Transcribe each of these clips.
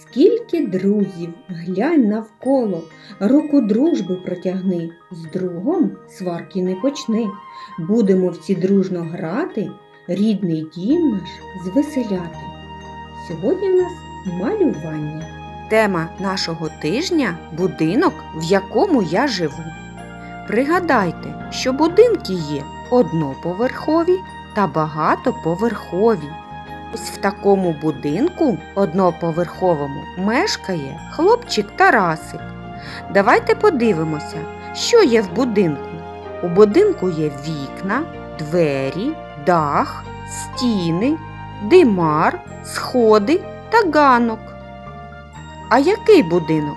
Скільки друзів, глянь навколо, руку дружби протягни, з другом сварки не почни. Будемо всі дружно грати, рідний дім наш звеселяти. Сьогодні в нас малювання. Тема нашого тижня будинок, в якому я живу. Пригадайте, що будинки є одноповерхові та багатоповерхові. Ось в такому будинку одноповерховому мешкає хлопчик Тарасик. Давайте подивимося, що є в будинку. У будинку є вікна, двері, дах, стіни, димар, сходи та ганок. А який будинок?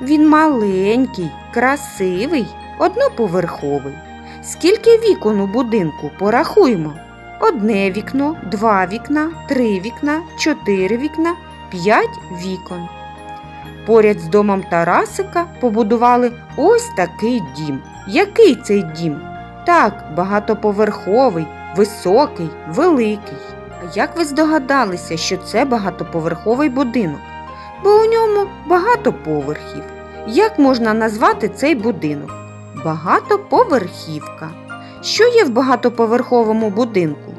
Він маленький, красивий, одноповерховий. Скільки вікон у будинку порахуємо? Одне вікно, два вікна, три вікна, чотири вікна, п'ять вікон. Поряд з домом Тарасика побудували ось такий дім. Який цей дім? Так, багатоповерховий, високий, великий. А як ви здогадалися, що це багатоповерховий будинок? Бо у ньому багато поверхів. Як можна назвати цей будинок? Багатоповерхівка. Що є в багатоповерховому будинку?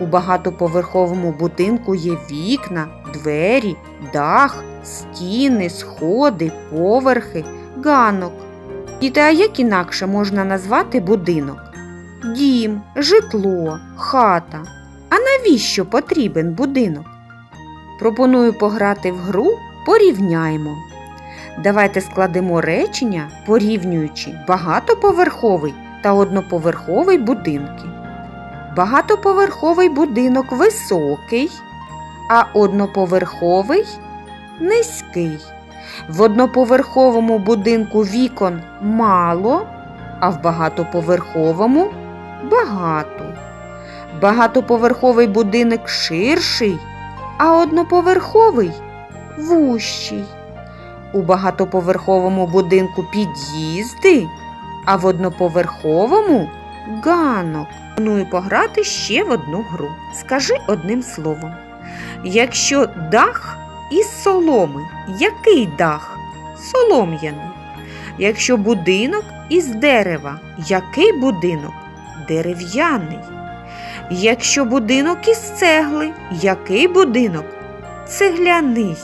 У багатоповерховому будинку є вікна, двері, дах, стіни, сходи, поверхи, ганок. Діти, а як інакше можна назвати будинок? Дім, житло, хата. А навіщо потрібен будинок? Пропоную пограти в гру порівняємо. Давайте складемо речення, порівнюючи багатоповерховий та одноповерховий будинки. Багатоповерховий будинок високий, а одноповерховий низький. В одноповерховому будинку вікон мало, а в багатоповерховому багато. Багатоповерховий будинок ширший, а одноповерховий вущий. У багатоповерховому будинку під'їзди, а в одноповерховому ганок. Пропоную пограти ще в одну гру. Скажи одним словом. Якщо дах із соломи, який дах? Солом'яний. Якщо будинок із дерева, який будинок? Дерев'яний. Якщо будинок із цегли, який будинок? Цегляний.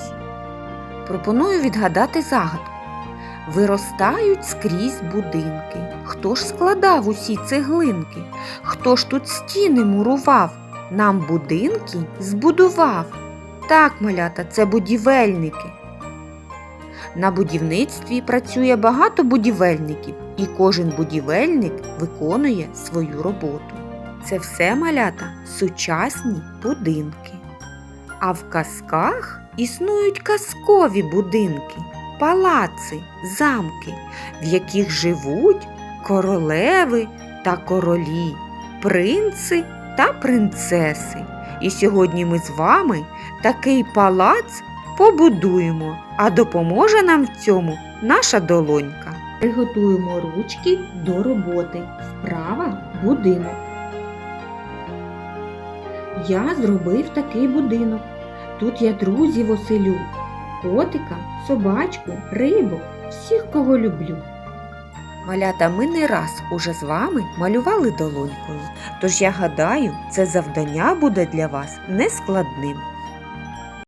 Пропоную відгадати загадку. Виростають скрізь будинки. Хто ж складав усі цеглинки? Хто ж тут стіни мурував? Нам будинки збудував. Так, малята, це будівельники. На будівництві працює багато будівельників, і кожен будівельник виконує свою роботу. Це все малята сучасні будинки. А в казках існують казкові будинки, палаци, замки, в яких живуть королеви та королі, принци та принцеси. І сьогодні ми з вами такий палац побудуємо, а допоможе нам в цьому наша долонька. Приготуємо ручки до роботи. Вправа будинок. Я зробив такий будинок. Тут я друзів оселю, котика, собачку, рибу, всіх, кого люблю. Малята, ми не раз уже з вами малювали долонькою, тож я гадаю, це завдання буде для вас нескладним.